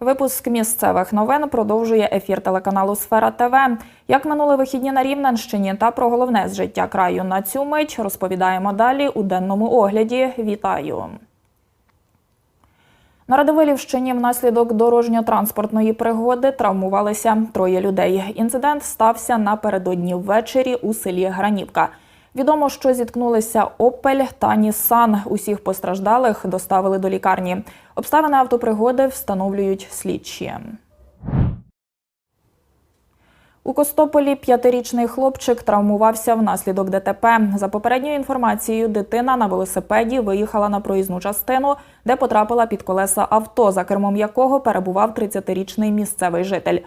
Випуск місцевих новин продовжує ефір телеканалу Сфера ТВ. Як минули вихідні на Рівненщині та про головне з життя краю на цю мить розповідаємо далі у денному огляді. Вітаю. На Радивилівщині внаслідок дорожньо-транспортної пригоди травмувалися троє людей. Інцидент стався напередодні ввечері у селі Гранівка. Відомо, що зіткнулися Опель та Нісан. Усіх постраждалих доставили до лікарні. Обставини автопригоди встановлюють слідчі. У Костополі п'ятирічний хлопчик травмувався внаслідок ДТП. За попередньою інформацією, дитина на велосипеді виїхала на проїзну частину, де потрапила під колеса авто, за кермом якого перебував 30-річний місцевий житель.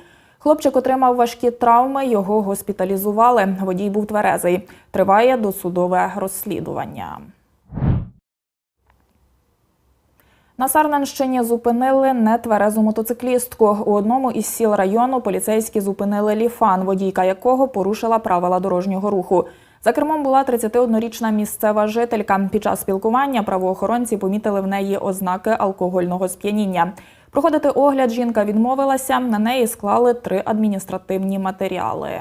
Хлопчик отримав важкі травми, його госпіталізували. Водій був тверезий. Триває досудове розслідування. На Сарненщині зупинили нетверезу мотоциклістку. У одному із сіл району поліцейські зупинили ліфан, водійка якого порушила правила дорожнього руху. За кермом була 31-річна місцева жителька. Під час спілкування правоохоронці помітили в неї ознаки алкогольного сп'яніння. Проходити огляд жінка відмовилася. На неї склали три адміністративні матеріали.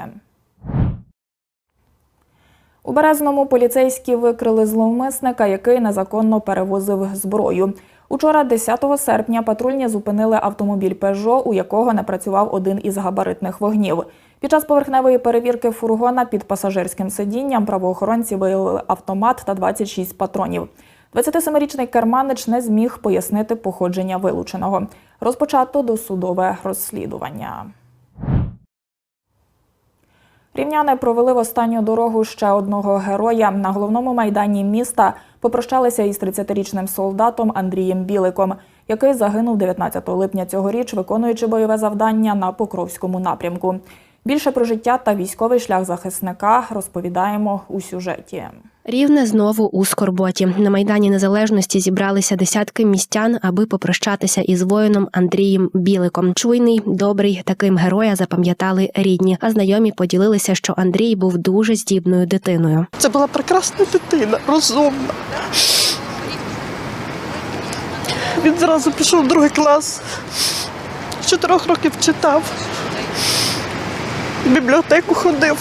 У Березному поліцейські викрили зловмисника, який незаконно перевозив зброю. Учора, 10 серпня, патрульні зупинили автомобіль Пежо, у якого не працював один із габаритних вогнів. Під час поверхневої перевірки фургона під пасажирським сидінням правоохоронці виявили автомат та 26 патронів. 27-річний керманич не зміг пояснити походження вилученого. Розпочато досудове розслідування. Рівняни провели в останню дорогу ще одного героя. На головному майдані міста попрощалися із 30-річним солдатом Андрієм Біликом, який загинув 19 липня цьогоріч, виконуючи бойове завдання на Покровському напрямку. Більше про життя та військовий шлях захисника розповідаємо у сюжеті. Рівне знову у скорботі. На майдані незалежності зібралися десятки містян, аби попрощатися із воїном Андрієм Біликом. Чуйний, добрий, таким героя запам'ятали рідні. А знайомі поділилися, що Андрій був дуже здібною дитиною. Це була прекрасна дитина, розумна. Він зразу пішов в другий клас. Чотирьох років читав. В бібліотеку ходив.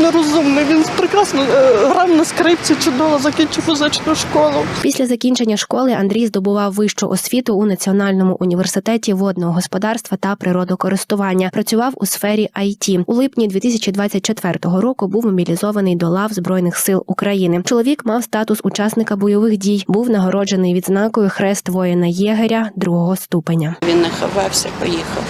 Нерозумний. Він прекрасно е, грав на скрипці, чудово закінчив музичну школу. Після закінчення школи Андрій здобував вищу освіту у Національному університеті водного господарства та природокористування. Працював у сфері IT. У липні 2024 року був мобілізований до лав збройних сил України. Чоловік мав статус учасника бойових дій. Був нагороджений відзнакою Хрест воїна єгеря другого ступеня. Він не ховався, поїхав.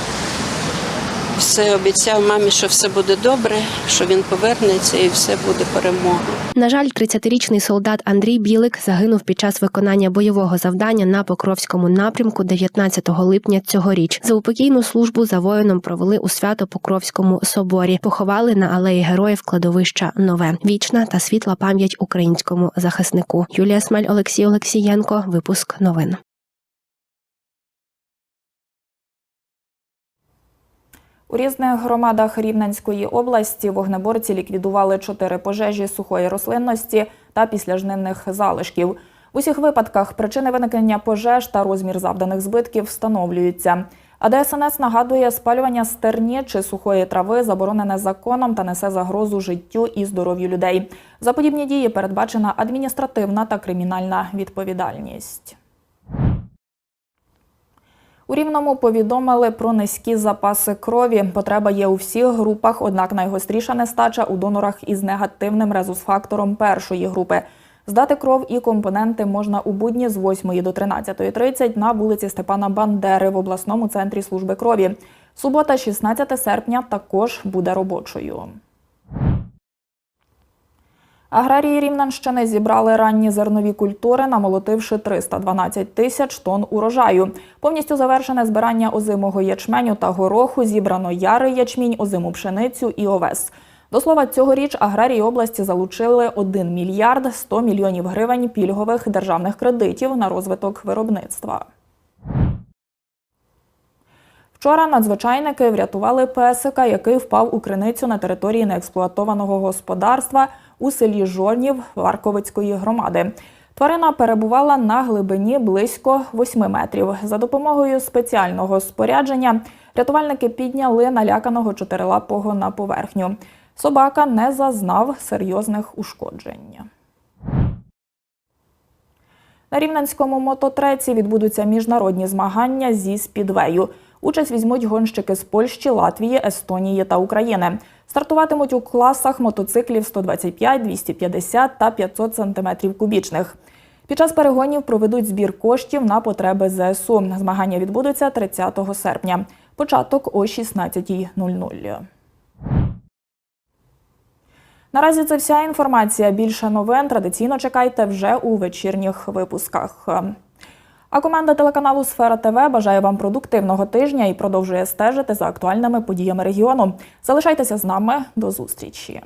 Все обіцяв мамі, що все буде добре, що він повернеться і все буде перемога. На жаль, 30-річний солдат Андрій Білик загинув під час виконання бойового завдання на Покровському напрямку 19 липня цьогоріч. За упокійну службу за воїном провели у Свято-Покровському соборі. Поховали на алеї героїв кладовища Нове. Вічна та світла пам'ять українському захиснику. Юлія Смаль, Олексій Олексієнко. Випуск новин. У різних громадах Рівненської області вогнеборці ліквідували чотири пожежі сухої рослинності та післяжнивних залишків. В усіх випадках причини виникнення пожеж та розмір завданих збитків встановлюються. А ДСНС нагадує, спалювання стерні чи сухої трави заборонене законом та несе загрозу життю і здоров'ю людей. За подібні дії передбачена адміністративна та кримінальна відповідальність. У Рівному повідомили про низькі запаси крові. Потреба є у всіх групах, однак найгостріша нестача у донорах із негативним резус-фактором першої групи. Здати кров і компоненти можна у будні з 8 до 13.30 на вулиці Степана Бандери в обласному центрі служби крові. Субота, 16 серпня, також буде робочою. Аграрії Рівненщини зібрали ранні зернові культури, намолотивши 312 тисяч тонн урожаю. Повністю завершене збирання озимого ячменю та гороху, зібрано ярий ячмінь, озиму пшеницю і овес. До слова, цьогоріч аграрії області залучили 1 мільярд 100 мільйонів гривень пільгових державних кредитів на розвиток виробництва. Вчора надзвичайники врятували песика, який впав у криницю на території неексплуатованого господарства у селі Жорнів Варковицької громади. Тварина перебувала на глибині близько 8 метрів. За допомогою спеціального спорядження рятувальники підняли наляканого чотирилапого на поверхню. Собака не зазнав серйозних ушкоджень. На рівненському мототреці відбудуться міжнародні змагання зі спідвею. Участь візьмуть гонщики з Польщі, Латвії, Естонії та України. Стартуватимуть у класах мотоциклів 125, 250 та 500 см кубічних. Під час перегонів проведуть збір коштів на потреби ЗСУ. Змагання відбудуться 30 серпня. Початок о 16.00. Наразі це вся інформація. Більше новин традиційно чекайте вже у вечірніх випусках. А команда телеканалу Сфера ТВ бажає вам продуктивного тижня і продовжує стежити за актуальними подіями регіону. Залишайтеся з нами до зустрічі.